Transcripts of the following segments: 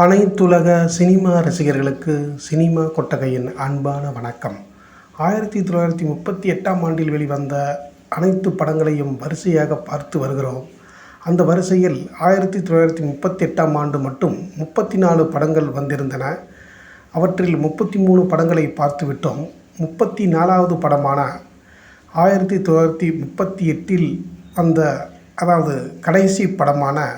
அனைத்துலக சினிமா ரசிகர்களுக்கு சினிமா கொட்டகையின் அன்பான வணக்கம். ஆயிரத்தி தொள்ளாயிரத்தி முப்பத்தி எட்டாம் ஆண்டில் வெளிவந்த அனைத்து படங்களையும் வரிசையாக பார்த்து வருகிறோம். அந்த வரிசையில் ஆயிரத்தி தொள்ளாயிரத்தி முப்பத்தி எட்டாம் ஆண்டு மட்டும் முப்பத்தி நாலு படங்கள் வந்திருந்தன. அவற்றில் முப்பத்தி மூணு படங்களை பார்த்துவிட்டோம் முப்பத்தி நாலாவது படமான ஆயிரத்தி தொள்ளாயிரத்தி முப்பத்தி எட்டில் வந்த அதாவது கடைசி படமான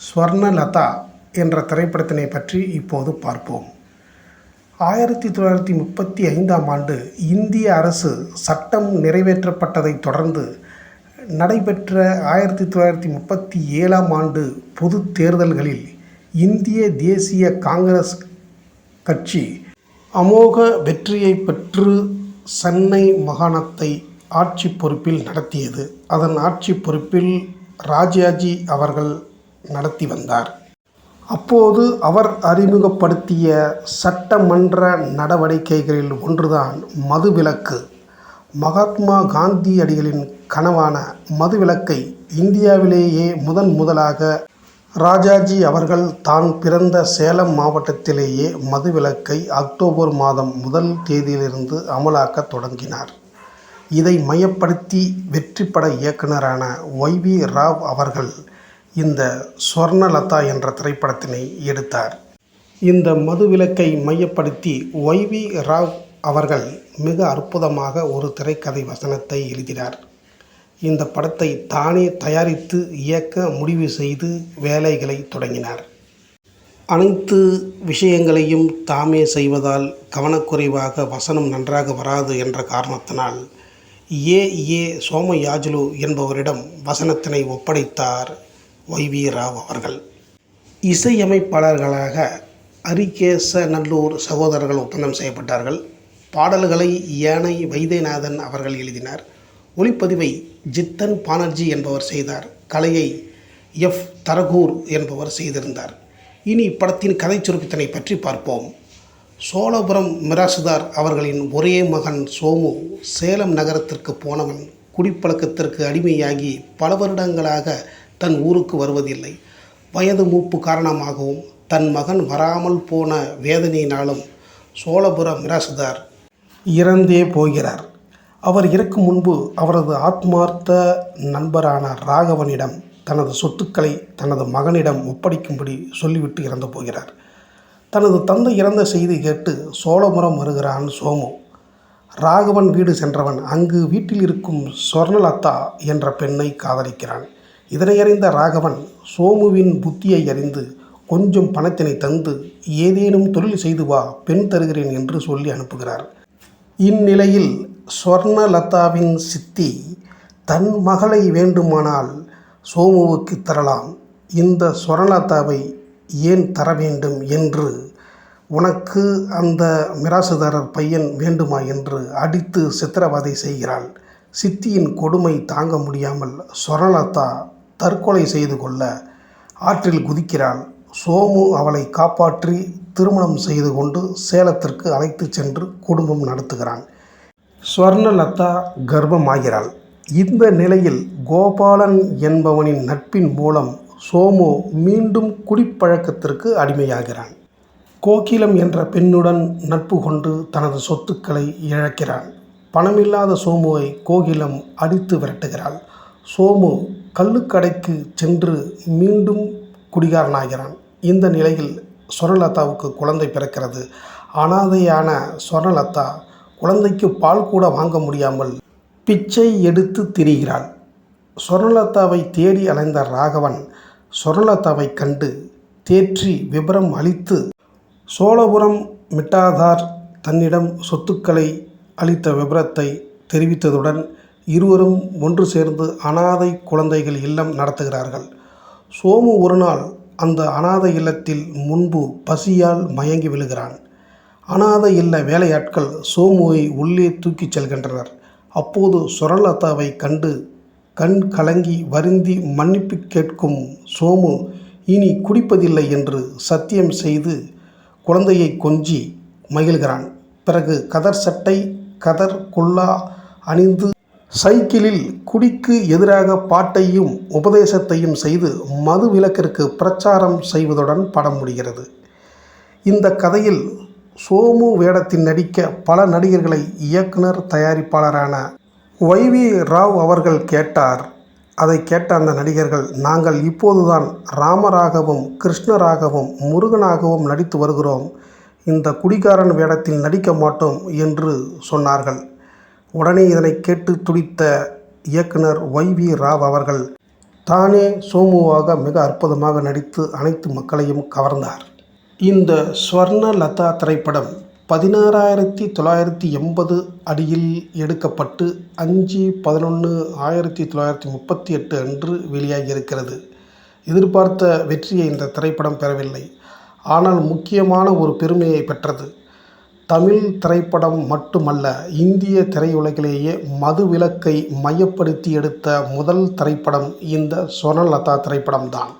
ஸ்வர்ணலதா என்ற திரைப்படத்தினை பற்றி இப்போது பார்ப்போம். ஆயிரத்தி தொள்ளாயிரத்தி முப்பத்தி ஐந்தாம் ஆண்டு இந்திய அரசு சட்டம் நிறைவேற்றப்பட்டதைத் தொடர்ந்து நடைபெற்ற ஆயிரத்தி தொள்ளாயிரத்தி முப்பத்தி ஏழாம் ஆண்டு பொது தேர்தல்களில் இந்திய தேசிய காங்கிரஸ் கட்சி அமோக வெற்றியை பெற்று சென்னை மாகாணத்தை ஆட்சி பொறுப்பில் நடத்தியது. அதன் ஆட்சி பொறுப்பில் ராஜாஜி அவர்கள் நடத்தி வந்தார். அப்போது அவர் அறிமுகப்படுத்திய சட்டமன்ற நடவடிக்கைகளில் ஒன்றுதான் மதுவிலக்கு. மகாத்மா காந்தியடிகளின் கனவான மதுவிலக்கை இந்தியாவிலேயே முதன் முதலாக ராஜாஜி அவர்கள் தான் பிறந்த சேலம் மாவட்டத்திலேயே மதுவிலக்கை அக்டோபர் மாதம் முதல் தேதியிலிருந்து அமலாக்கத் தொடங்கினார். இதை மையப்படுத்தி வெற்றிப்பட இயக்குனரான ஒய் வி ராவ் அவர்கள் இந்த ஸ்வர்ணலதா என்ற திரைப்படத்தினை எடுத்தார். இந்த மதுவிலக்கை மையப்படுத்தி ஒய் வி ராவ் அவர்கள் மிக அற்புதமாக ஒரு திரைக்கதை வசனத்தை எழுதினார். இந்த படத்தை தானே தயாரித்து இயக்க முடிவு செய்து வேலைகளை தொடங்கினார். அனைத்து விஷயங்களையும் தாமே செய்வதால் கவனக்குறைவாக வசனம் நன்றாக வராது என்ற காரணத்தினால் ஏ ஏ சோமயாஜுலு என்பவரிடம் வசனத்தினை ஒப்படைத்தார் ஒய் வி ராவ் அவர்கள். இசையமைப்பாளர்களாக அரிகேச நல்லூர் சகோதரர்கள் ஒப்பந்தம் செய்யப்பட்டார்கள். பாடல்களை யானை வைத்தியநாதன் அவர்கள் எழுதினார். ஒளிப்பதிவை ஜித்தன் பானர்ஜி என்பவர் செய்தார். கலையை எஃப். தரகூர் என்பவர் செய்திருந்தார். இனி இப்படத்தின் கதை சுருக்கத்தினை பற்றி பார்ப்போம். சோழபுரம் மிராசுதார் அவர்களின் ஒரே மகன் சோமு சேலம் நகரத்திற்கு போனவன் குடிப்பழக்கத்திற்கு அடிமையாகி பல வருடங்களாக தன் ஊருக்கு வருவதில்லை. வயது மூப்பு காரணமாகவும் தன் மகன் வராமல் போன வேதனையினாலும் சோழபுர மிராசுதார் இறந்தே போகிறார். அவர் இறக்கும் முன்பு அவரது ஆத்மார்த்த நண்பரான ராகவனிடம் தனது சொத்துக்களை தனது மகனிடம் ஒப்படைக்கும்படி சொல்லிவிட்டு இறந்து போகிறார். தனது தந்தை இறந்த செய்தி கேட்டு சோழபுரம் வருகிறான் சோமு. ராகவன் வீடு சென்றவன் அங்கு வீட்டில் இருக்கும் சொர்ணலதா என்ற பெண்ணை காதலிக்கிறான். இதனையறிந்த ராகவன் சோமுவின் புத்தியை அறிந்து கொஞ்சம் பணத்தினை தந்து ஏதேனும் தொழில் செய்து வா பெண் தருகிறேன் என்று சொல்லி அனுப்புகிறார். இந்நிலையில் ஸ்வர்ணலதாவின் சித்தி தன் மகளை வேண்டுமானால் சோமுவுக்கு தரலாம். இந்த ஸ்வர்ணலதாவை ஏன் தர வேண்டும் என்று உனக்கு அந்த மிராசுதாரர் பையன் வேண்டுமா என்று அடித்து சித்திரவதை செய்கிறாள். சித்தியின் கொடுமை தாங்க முடியாமல் ஸ்வர்ணலதா தற்கொலை செய்து கொள்ள ஆற்றில் குதிக்கிறாள். சோமு அவளை காப்பாற்றி திருமணம் செய்து கொண்டு சேலத்திற்கு அழைத்து சென்று குடும்பம் நடத்துகிறான். ஸ்வர்ணலதா கர்ப்பமாகிறாள். இந்த நிலையில் கோபாலன் என்பவனின் நட்பின் மூலம் சோமு மீண்டும் குடிப்பழக்கத்திற்கு அடிமையாகிறான். கோகிலம் என்ற பெண்ணுடன் நட்பு கொண்டு தனது சொத்துக்களை இழக்கிறான். பணமில்லாத சோமுவை கோகிலம் அடித்து விரட்டுகிறாள். சோமு கள்ளுக்கடைக்கு சென்று மீண்டும் குடிகாரனாகிறான். இந்த நிலையில் சொர்ணலதாவுக்கு குழந்தை பிறக்கிறது. அனாதையான சொர்ணலதா குழந்தைக்கு பால் கூட வாங்க முடியாமல் பிச்சை எடுத்து திரிகிறாள். சொர்ணலதாவை தேடி அலைந்த ராகவன் சொர்ணலதாவை கண்டு தேற்றி விபரம் அளித்து சோழபுரம் மிட்டாதார் தன்னிடம் சொத்துக்களை அளித்த விபரத்தை தெரிவித்ததுடன் இருவரும் ஒன்று சேர்ந்து அனாதை குழந்தைகள் இல்லம் நடத்துகிறார்கள். சோமு ஒரு நாள் அந்த அனாதை இல்லத்தில் முன்பு பசியால் மயங்கி விழுகிறான். அனாதை இல்ல வேலையாட்கள் சோமுவை உள்ளே தூக்கிச் செல்கின்றனர். அப்போது சுரலதாவை கண்டு கண் கலங்கி வருந்தி மன்னிப்பு கேட்கும் சோமு இனி குடிப்பதில்லை என்று சத்தியம் செய்து குழந்தையை கொஞ்சி மகிழ்கிறான். பிறகு கதர் சட்டை கதர் குல்லா அணிந்து சைக்கிளில் குடிக்கு எதிராக பாட்டையும் உபதேசத்தையும் செய்து மது விலக்கிற்கு பிரச்சாரம் செய்வதுடன் படம் முடிகிறது. இந்த கதையில் சோமு வேடத்தில் நடிக்க பல நடிகர்களை இயக்குனர் தயாரிப்பாளரான ஒய்வி ராவ் அவர்கள் கேட்டார். அதை கேட்ட அந்த நடிகர்கள் நாங்கள் இப்போதுதான் ராமராகவும் கிருஷ்ணராகவும் முருகனாகவும் நடித்து வருகிறோம். இந்த குடிகாரன் வேடத்தில் நடிக்க மாட்டோம் என்று சொன்னார்கள். உடனே இதனை கேட்டு துடித்த இயக்குனர் ஒய் வி ராவ் அவர்கள் தானே சோமுவாக மிக அற்புதமாக நடித்து அனைத்து மக்களையும் கவர்ந்தார். இந்த ஸ்வர்ணலதா திரைப்படம் பதினாறாயிரத்தி தொள்ளாயிரத்தி எண்பது அடியில் எடுக்கப்பட்டு அஞ்சு பதினொன்று ஆயிரத்தி தொள்ளாயிரத்தி முப்பத்தி எட்டு அன்று வெளியாகியிருக்கிறது. எதிர்பார்த்த வெற்றியை இந்த திரைப்படம் பெறவில்லை. ஆனால் முக்கியமான ஒரு பெருமையை பெற்றது. தமிழ் திரைப்படம் மட்டுமல்ல இந்திய திரையுலகிலேயே மது விலக்கை மையப்படுத்தி எடுத்த முதல் திரைப்படம் இந்த சொர்ணலதா திரைப்படம்தான்.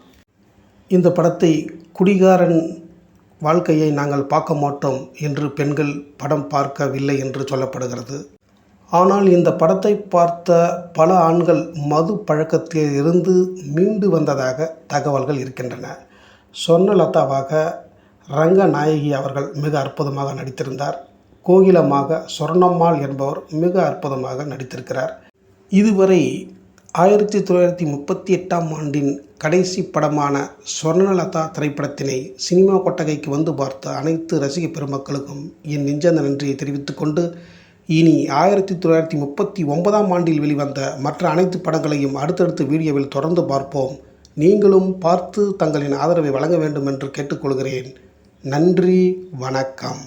இந்த படத்தை குடிகாரன் வாழ்க்கையை நாங்கள் பார்க்க மாட்டோம் என்று பெண்கள் படம் பார்க்கவில்லை என்று சொல்லப்படுகிறது. ஆனால் இந்த படத்தை பார்த்த பல ஆண்கள் மது பழக்கத்தில் இருந்து மீண்டு வந்ததாக தகவல்கள் இருக்கின்றன. சொர்ணலதாவாக ரங்கநாயகி அவர்கள் மிக அற்புதமாக நடித்திருந்தார். கோகிலமாக சொர்ணம்மாள் என்பவர் மிக அற்புதமாக நடித்திருக்கிறார். இதுவரை ஆயிரத்தி தொள்ளாயிரத்தி முப்பத்தி எட்டாம் ஆண்டின் கடைசி படமான சொர்ணலதா திரைப்படத்தினை சினிமா கொட்டகைக்கு வந்து பார்த்த அனைத்து ரசிக பெருமக்களுக்கும் என் நெஞ்சந்த நன்றியை தெரிவித்துக் கொண்டு இனி ஆயிரத்தி தொள்ளாயிரத்தி முப்பத்தி ஒன்பதாம் ஆண்டில் வெளிவந்த மற்ற அனைத்து படங்களையும் அடுத்தடுத்த வீடியோவில் தொடர்ந்து பார்ப்போம். நீங்களும் பார்த்து தங்களின் ஆதரவை வழங்க வேண்டும் என்று கேட்டுக்கொள்கிறேன். நன்றி வணக்கம்.